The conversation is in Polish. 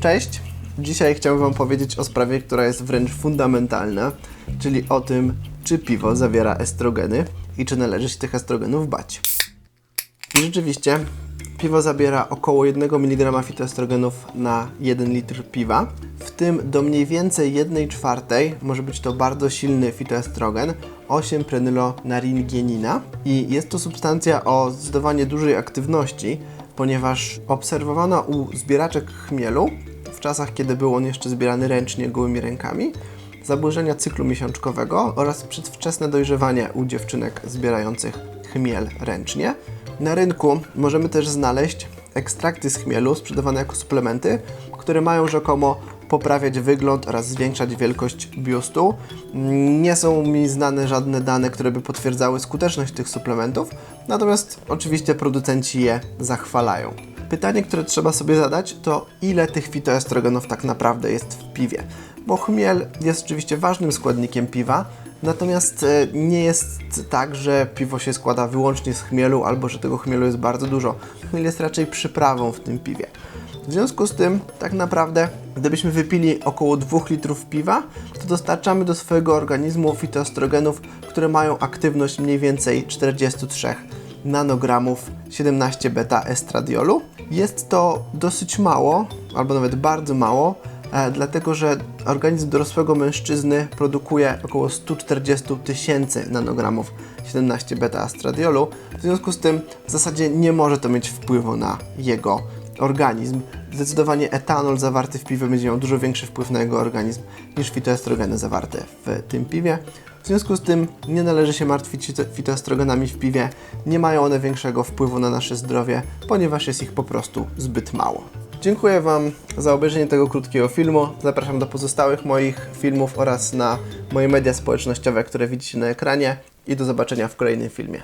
Cześć! Dzisiaj chciałbym Wam powiedzieć o sprawie, która jest wręcz fundamentalna, czyli o tym, czy piwo zawiera estrogeny i czy należy się tych estrogenów bać. I rzeczywiście, piwo zabiera około 1 mg fitoestrogenów na 1 litr piwa, w tym do mniej więcej 1 czwartej może być to bardzo silny fitoestrogen 8-prenylonaringenina i jest to substancja o zdecydowanie dużej aktywności, ponieważ obserwowano u zbieraczek chmielu w czasach, kiedy był on jeszcze zbierany ręcznie gołymi rękami, zaburzenia cyklu miesiączkowego oraz przedwczesne dojrzewanie u dziewczynek zbierających chmiel ręcznie. Na rynku możemy też znaleźć ekstrakty z chmielu sprzedawane jako suplementy, które mają rzekomo poprawiać wygląd oraz zwiększać wielkość biustu. Nie są mi znane żadne dane, które by potwierdzały skuteczność tych suplementów, natomiast oczywiście producenci je zachwalają. Pytanie, które trzeba sobie zadać, to ile tych fitoestrogenów tak naprawdę jest w piwie. Bo chmiel jest oczywiście ważnym składnikiem piwa, natomiast e, nie jest tak, że piwo się składa wyłącznie z chmielu albo że tego chmielu jest bardzo dużo. Chmiel jest raczej przyprawą w tym piwie. W związku z tym, tak naprawdę, gdybyśmy wypili około 2 litrów piwa, to dostarczamy do swojego organizmu fitoestrogenów, które mają aktywność mniej więcej 43 nanogramów 17 beta estradiolu. Jest to dosyć mało, albo nawet bardzo mało, e, dlatego że organizm dorosłego mężczyzny produkuje około 140 tysięcy nanogramów 17 beta estradiolu. W związku z tym w zasadzie nie może to mieć wpływu na jego organizm. Zdecydowanie etanol zawarty w piwie będzie miał dużo większy wpływ na jego organizm niż fitoestrogeny zawarte w tym piwie. W związku z tym nie należy się martwić fito- fitoestrogenami w piwie. Nie mają one większego wpływu na nasze zdrowie, ponieważ jest ich po prostu zbyt mało. Dziękuję Wam za obejrzenie tego krótkiego filmu. Zapraszam do pozostałych moich filmów oraz na moje media społecznościowe, które widzicie na ekranie i do zobaczenia w kolejnym filmie.